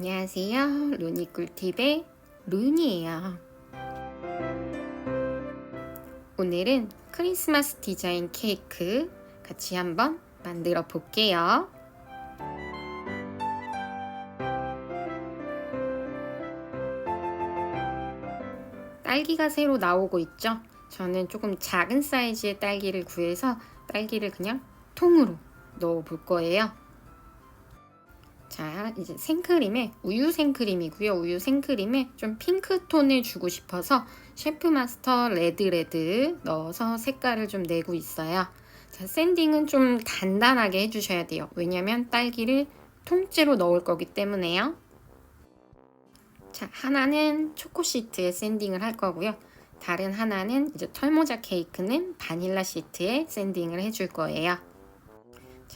안녕하세요. 루니 꿀팁의 루니예요. 오늘은 크리스마스 디자인 케이크 같이 한번 만들어 볼게요. 딸기가 새로 나오고 있죠? 저는 조금 작은 사이즈의 딸기를 구해서 딸기를 그냥 통으로 넣어 볼 거예요. 자, 이제 생크림에 우유 생크림이고요. 우유 생크림에 좀 핑크 톤을 주고 싶어서 셰프 마스터 레드 레드 넣어서 색깔을 좀 내고 있어요. 자, 샌딩은 좀 간단하게 해주셔야 돼요. 왜냐면 딸기를 통째로 넣을 거기 때문에요. 자, 하나는 초코 시트에 샌딩을 할 거고요. 다른 하나는 이제 털모자 케이크는 바닐라 시트에 샌딩을 해줄 거예요.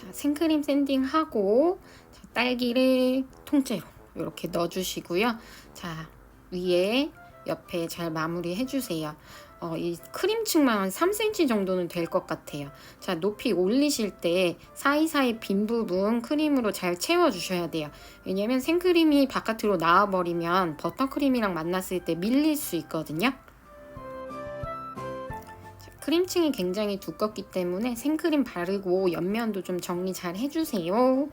자, 생크림 샌딩하고 자, 딸기를 통째로 이렇게 넣어주시고요. 자, 위에 옆에 잘 마무리 해주세요. 어, 이 크림층만 한 3cm 정도는 될 것 같아요. 자, 높이 올리실 때 사이사이 빈 부분 크림으로 잘 채워주셔야 돼요. 왜냐면 생크림이 바깥으로 나와버리면 버터크림이랑 만났을 때 밀릴 수 있거든요. 크림층이 굉장히 두껍기 때문에 생크림 바르고 옆면도 좀 정리 잘 해주세요.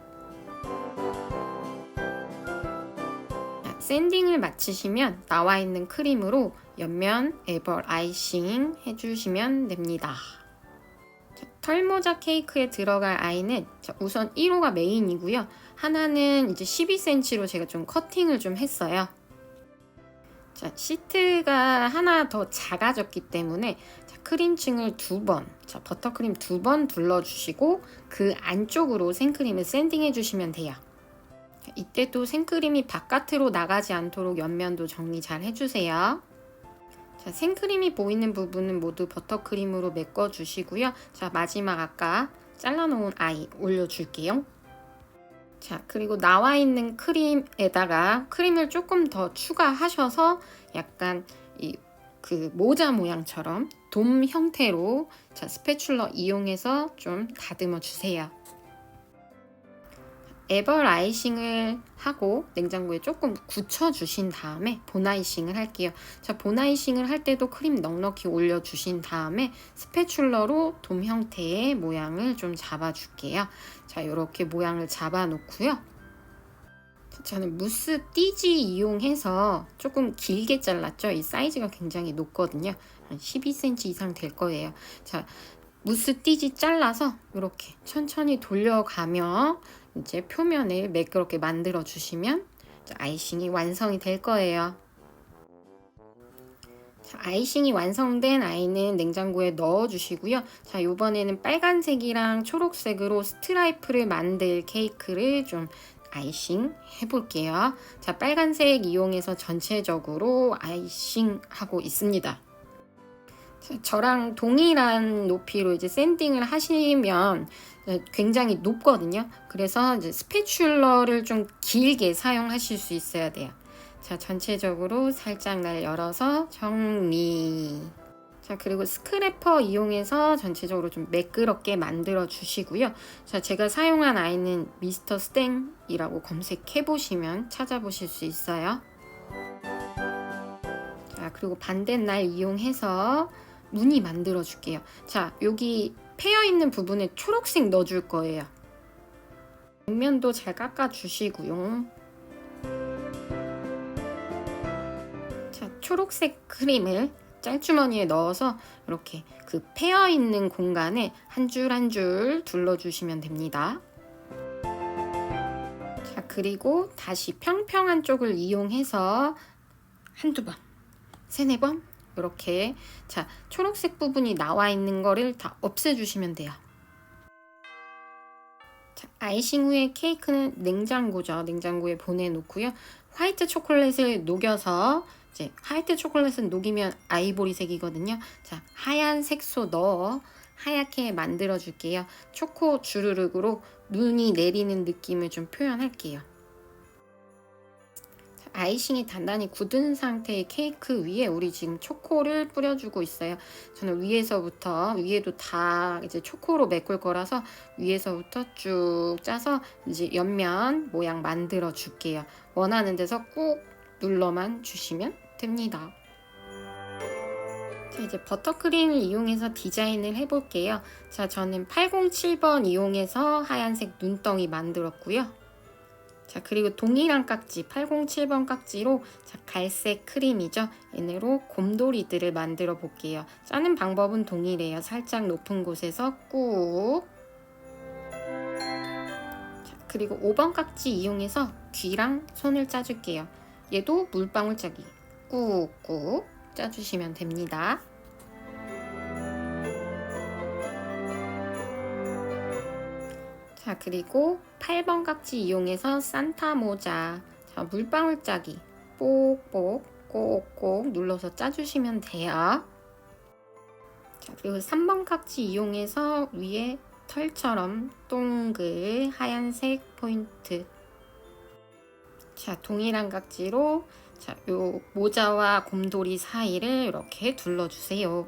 샌딩을 마치시면 나와 있는 크림으로 옆면 에벌 아이싱 해주시면 됩니다. 자, 털모자 케이크에 들어갈 아이는 자, 우선 1호가 메인이고요. 하나는 이제 12cm로 제가 좀 커팅을 좀 했어요. 자, 시트가 하나 더 작아졌기 때문에 자, 크림층을 두 번, 자, 버터크림 두 번 둘러주시고 그 안쪽으로 생크림을 샌딩해 주시면 돼요. 자, 이때 또 생크림이 바깥으로 나가지 않도록 옆면도 정리 잘 해주세요. 자, 생크림이 보이는 부분은 모두 버터크림으로 메꿔주시고요. 자, 마지막 아까 잘라놓은 아이 올려줄게요. 자, 그리고 나와 있는 크림에다가 크림을 조금 더 추가하셔서 약간 이 그 모자 모양처럼 돔 형태로 자, 스패츌러 이용해서 좀 다듬어 주세요. 에벌 아이싱을 하고 냉장고에 조금 굳혀 주신 다음에 본 아이싱을 할게요. 자, 본 아이싱을 할 때도 크림 넉넉히 올려 주신 다음에 스패츌러로 돔 형태의 모양을 좀 잡아 줄게요. 자, 이렇게 모양을 잡아 놓고요. 저는 무스 띠지 이용해서 조금 길게 잘랐죠. 이 사이즈가 굉장히 높거든요. 한 12cm 이상 될 거예요. 자, 무스 띠지 잘라서 이렇게 천천히 돌려가며 이제 표면을 매끄럽게 만들어 주시면 아이싱이 완성이 될 거예요. 자, 아이싱이 완성된 아이는 냉장고에 넣어 주시고요. 자, 이번에는 빨간색이랑 초록색으로 스트라이프를 만들 케이크를 좀 아이싱 해볼게요. 자, 빨간색 이용해서 전체적으로 아이싱 하고 있습니다. 자, 저랑 동일한 높이로 이제 샌딩을 하시면 굉장히 높거든요. 그래서 이제 스패츌러를 좀 길게 사용하실 수 있어야 돼요. 자, 전체적으로 살짝 날 열어서 정리. 자, 그리고 스크래퍼 이용해서 전체적으로 좀 매끄럽게 만들어 주시고요. 자, 제가 사용한 아이는 미스터 스땡이라고 검색해 보시면 찾아보실 수 있어요. 자, 그리고 반대날 이용해서 무늬 만들어 줄게요. 자, 여기 패여 있는 부분에 초록색 넣어 줄 거예요. 뒷면도 잘 깎아 주시고요. 자, 초록색 크림을 짤주머니에 넣어서 이렇게 그 패여 있는 공간에 한 줄 한 줄 둘러주시면 됩니다. 자, 그리고 다시 평평한 쪽을 이용해서 한두 번, 세네 번 이렇게 자 초록색 부분이 나와 있는 거를 다 없애주시면 돼요. 자, 아이싱 후에 케이크는 냉장고죠. 냉장고에 보내놓고요. 화이트 초콜릿을 녹여서 이제 화이트 초콜릿은 녹이면 아이보리색이거든요. 자, 하얀 색소 넣어 하얗게 만들어 줄게요. 초코 주르륵으로 눈이 내리는 느낌을 좀 표현할게요. 아이싱이 단단히 굳은 상태의 케이크 위에 우리 지금 초코를 뿌려주고 있어요. 저는 위에서부터 위에도 다 이제 초코로 메꿀 거라서 위에서부터 쭉 짜서 이제 옆면 모양 만들어 줄게요. 원하는 데서 꾹 눌러만 주시면 됩니다. 자, 이제 버터크림을 이용해서 디자인을 해볼게요. 자, 저는 807번 이용해서 하얀색 눈덩이 만들었고요. 자, 그리고 동일한 깍지, 807번 깍지로 자, 갈색 크림이죠. 얘네로 곰돌이들을 만들어 볼게요. 짜는 방법은 동일해요. 살짝 높은 곳에서 꾹. 자, 그리고 5번 깍지 이용해서 귀랑 손을 짜줄게요. 얘도 물방울 짜기. 꾹꾹 짜주시면 됩니다. 자, 그리고 8번 깍지 이용해서 산타 모자. 자, 물방울 짜기. 뽁뽁, 꼭꼭 눌러서 짜주시면 돼요. 자, 그리고 3번 깍지 이용해서 위에 털처럼 동글 하얀색 포인트. 자, 동일한 각지로 자, 요 모자와 곰돌이 사이를 이렇게 둘러주세요.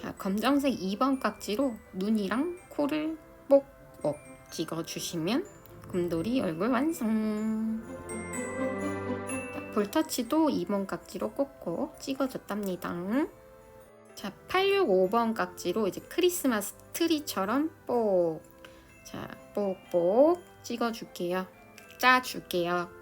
자, 검정색 2번 깍지로 눈이랑 코를 꼭꼭 찍어주시면 곰돌이 얼굴 완성. 자, 볼터치도 2번 깍지로 꼭꼭 찍어줬답니다. 자, 865번 깍지로 이제 크리스마스 트리처럼 뽁. 자, 뽁뽁 찍어줄게요. 짜줄게요.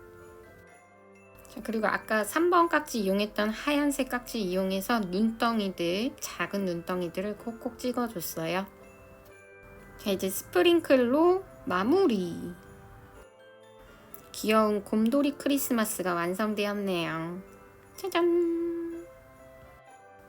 자, 그리고 아까 3번 깍지 이용했던 하얀색 깍지 이용해서 눈덩이들, 작은 눈덩이들을 콕콕 찍어줬어요. 자, 이제 스프링클로 마무리. 귀여운 곰돌이 크리스마스가 완성되었네요. 짜잔!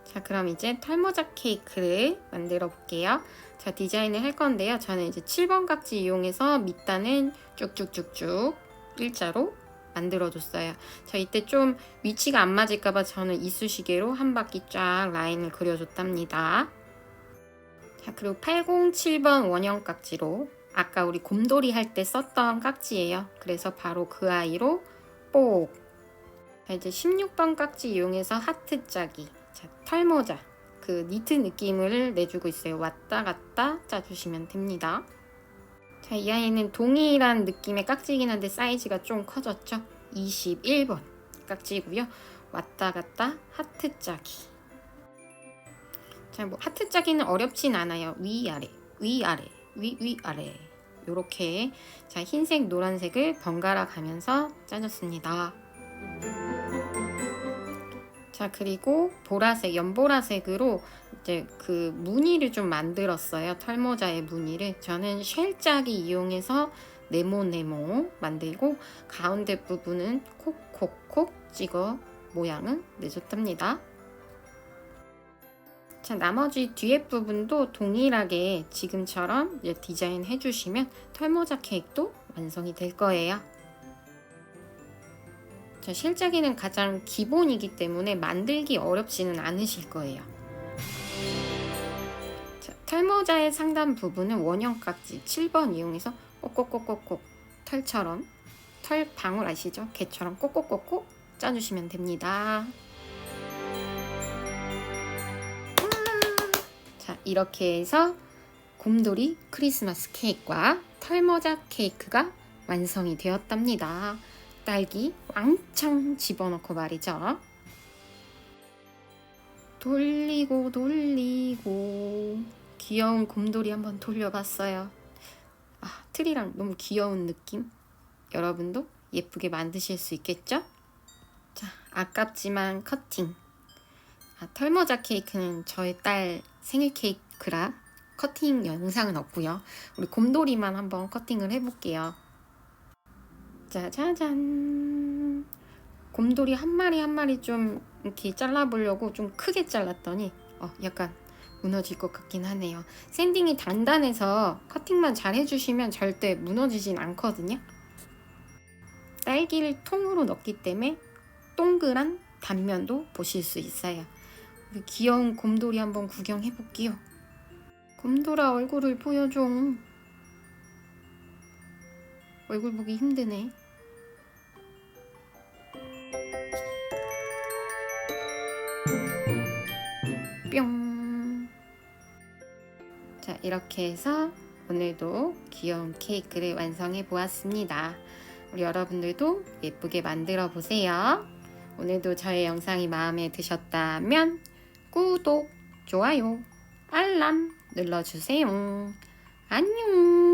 자, 그럼 이제 털모자 케이크를 만들어 볼게요. 자, 디자인을 할 건데요. 저는 이제 7번 깍지 이용해서 밑단은 쭉쭉쭉쭉 일자로 만들어줬어요. 자, 이때 좀 위치가 안 맞을까봐 저는 이쑤시개로 한 바퀴 쫙 라인을 그려줬답니다. 자, 그리고 807번 원형 깍지로 아까 우리 곰돌이 할 때 썼던 깍지예요. 그래서 바로 그 아이로 뽁. 자, 이제 16번 깍지 이용해서 하트 짜기. 자, 털모자. 그 니트 느낌을 내주고 있어요. 왔다 갔다 짜주시면 됩니다. 자, 이 아이는 동일한 느낌의 깍지긴 한데 사이즈가 좀 커졌죠? 21번 깍지고요. 왔다 갔다 하트 짜기. 자, 뭐 하트 짜기는 어렵진 않아요. 위 아래, 위 아래, 위, 위 아래. 요렇게 자, 흰색, 노란색을 번갈아 가면서 짜줬습니다. 자, 그리고 보라색, 연보라색으로 이제 그 무늬를 좀 만들었어요. 털모자의 무늬를. 저는 쉘짝이 이용해서 네모네모 만들고 가운데 부분은 콕콕콕 찍어 모양을 내줬답니다. 자, 나머지 뒤에 부분도 동일하게 지금처럼 디자인 해주시면 털모자 케이크도 완성이 될 거예요. 자, 실자기는 가장 기본이기 때문에 만들기 어렵지는 않으실 거예요. 자, 털모자의 상단 부분은 원형 깍지 7번 이용해서 꼭꼭꼭꼭꼭 털처럼 털 방울 아시죠? 개처럼 꼭꼭꼭꼭 짜주시면 됩니다. 자, 이렇게 해서 곰돌이 크리스마스 케이크와 털모자 케이크가 완성이 되었답니다. 딸기 왕창 집어넣고 말이죠. 돌리고 돌리고 귀여운 곰돌이 한번 돌려봤어요. 아, 트리랑 너무 귀여운 느낌? 여러분도 예쁘게 만드실 수 있겠죠? 자, 아깝지만 커팅. 아, 털모자 케이크는 저희 딸 생일 케이크라 커팅 영상은 없고요. 우리 곰돌이만 한번 커팅을 해볼게요. 짜자잔. 곰돌이 한 마리 한 마리 좀 이렇게 잘라보려고 좀 크게 잘랐더니 어, 약간 무너질 것 같긴 하네요. 샌딩이 단단해서 커팅만 잘 해주시면 절대 무너지진 않거든요. 딸기를 통으로 넣기 때문에 동그란 단면도 보실 수 있어요. 우리 귀여운 곰돌이 한번 구경해 볼게요. 곰돌아 얼굴을 보여줘. 얼굴 보기 힘드네. 이렇게 해서 오늘도 귀여운 케이크를 완성해 보았습니다. 우리 여러분들도 예쁘게 만들어 보세요. 오늘도 저의 영상이 마음에 드셨다면 구독, 좋아요, 알람 눌러주세요. 안녕!